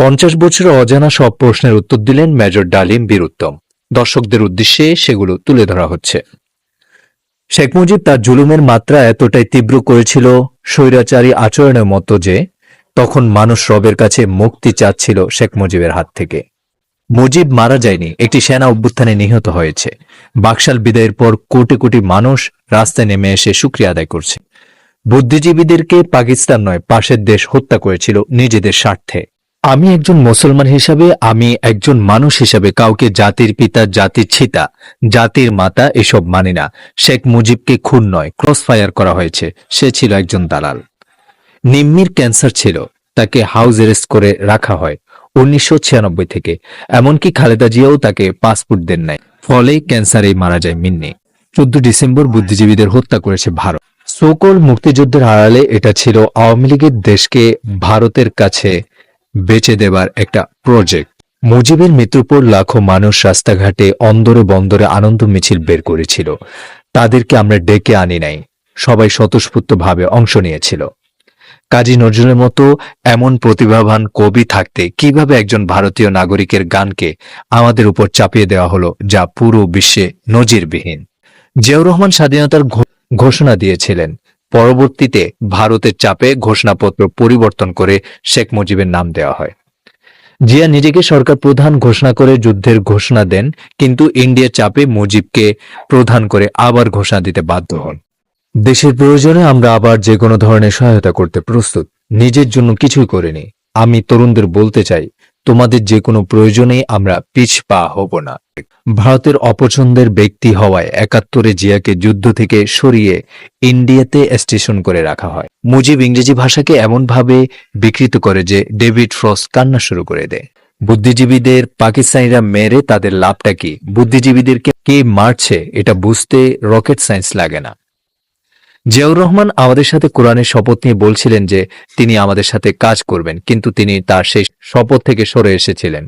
পঞ্চাশ বছরের অজানা সব প্রশ্নের উত্তর দিলেন মেজর ডালিম বীরুত্তম। দর্শকদের উদ্দেশ্যে সেগুলো তুলে ধরা হচ্ছে। শেখ মুজিব তার জুলুমের মাত্রা এতটাই তীব্র করেছিল স্বৈরাচারী আচরণের মতো যে, তখন মানুষ রবের কাছে মুক্তি চাচ্ছিল শেখ মুজিবের হাত থেকে। মুজিব মারা যায়নি, একটি সেনা অভ্যুত্থানে নিহত হয়েছে। বাকশাল বিদায়ের পর কোটি কোটি মানুষ রাস্তায় নেমে এসে সুক্রিয়া আদায় করছে। বুদ্ধিজীবীদেরকে পাকিস্তান নয়, পাশের দেশ হত্যা করেছিল নিজেদের স্বার্থে। আমি একজন মুসলমান হিসাবে, আমি একজন মানুষ হিসাবে কাউকে জাতির পিতা, জাতির ছিতা, জাতির মাতা এসব মানি না। শেখ মুজিবকে খুন নয় ক্রস ফায়ার করা হয়েছে। সে ছিল একজন দালাল। নিম্মির ক্যান্সার ছিল, তাকে হাউস অ্যারেস্ট করে রাখা হয় উনিশশো ছিয়ানব্বই থেকে। এমনকি খালেদা জিয়াও তাকে পাসপোর্ট দেন নাই। ফলে ক্যান্সারেই মারা যায় মিন্নি। চোদ্দ ডিসেম্বর বুদ্ধিজীবীদের হত্যা করেছে ভারত। সোকল মুক্তিযুদ্ধের আড়ালে এটা ছিল আওয়ামী লীগের দেশকে ভারতের কাছে বেচে দেবার একটা প্রজেক্ট মুজিবের মৃত্যুর লাখো মানুষ রাস্তাঘাটে অন্দরে বন্দরে আনন্দ মিছিল বের করেছিল। তাদেরকে আমরা ডেকে আনি নাই, সবাই স্বতঃস্ফূর্তভাবে অংশ নিয়েছিল। কাজী নজরুলের মতো এমন প্রতিভাবান কবি থাকতে কীভাবে একজন ভারতীয় নাগরিকের গানকে আমাদের উপর চাপিয়ে দেওয়া হলো যা পুরো বিশ্বে নজিরবিহীন? জিয়াউর রহমান স্বাধীনতার ঘোষণা দিয়েছিলেন পরবর্তীতে ভারতের চাপে ঘোষণাপত্র পরিবর্তন করে শেখ মুজিবের নাম দেওয়া হয়। জিয়া নিজেকে সরকার প্রধান ঘোষণা করে যুদ্ধের ঘোষণা দেন, কিন্তু ইন্ডিয়ার চাপে মুজিবকে প্রধান করে আবার ঘোষণা দিতে বাধ্য হন। দেশের প্রয়োজনে আমরা আবার যে কোনো ধরনের সহায়তা করতে প্রস্তুত। নিজের জন্য কিছুই করিনি। আমি তরুণদের বলতে চাই তোমাদের যে কোনো প্রয়োজনেই আমরা পিছ পা হব না। ভারতের অপছন্দের ব্যক্তি হওয়ায় একাত্তরে জিয়াকে যুদ্ধ থেকে সরিয়ে ইন্ডিয়াতে স্টেশন করে রাখা হয়। মুজিব ইংরেজি ভাষাকে এমনভাবে বিকৃত করে যে ডেভিড ফ্রস কান্না শুরু করে দেয়। বুদ্ধিজীবীদের পাকিস্তানিরা মেরে তাদের লাভটা কি? বুদ্ধিজীবীদেরকে কে মারছে এটা বুঝতে রকেট সায়েন্স লাগে না। জিয়াউর রহমান আমাদের সাথে কোরআনের শপথ নিয়ে বলছিলেন যে তিনি আমাদের সাথে কাজ করবেন, কিন্তু তিনি তার সেই শপথ থেকে সরে এসেছিলেন।